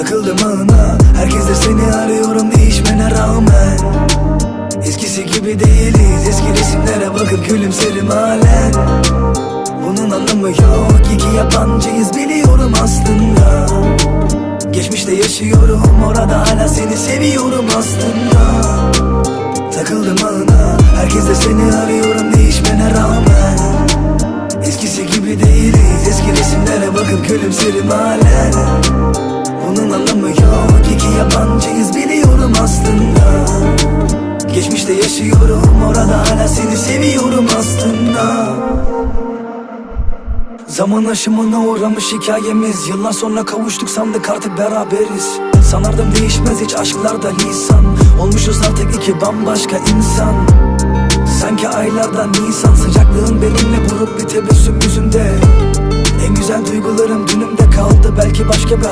Takıldım ağına Herkes de seni arıyorum değişmene rağmen. Eskisi gibi değiliz Eski resimlere bakıp gülümserim halen. Bunun anlamı yok İki yabancıyız biliyorum aslında. Geçmişte yaşıyorum Orada hala seni seviyorum aslında. Takıldım ağına Herkes de seni arıyorum değişmene rağmen. Eskisi gibi değiliz Eski resimlere bakıp gülümserim halen Geçmişte yaşıyorum Orada hala seni seviyorum aslında. Zaman aşımına uğramış hikayemiz. Yıllar sonra kavuştuk sandık artık beraberiz. Sanardım değişmez hiç aşklarda lisan Olmuşuz artık iki bambaşka insan. Sanki aylarda nisan Sıcaklığın benimle vurup bir tebessüm yüzünde. En güzel duygularım dünümde kaldı. Belki başka bir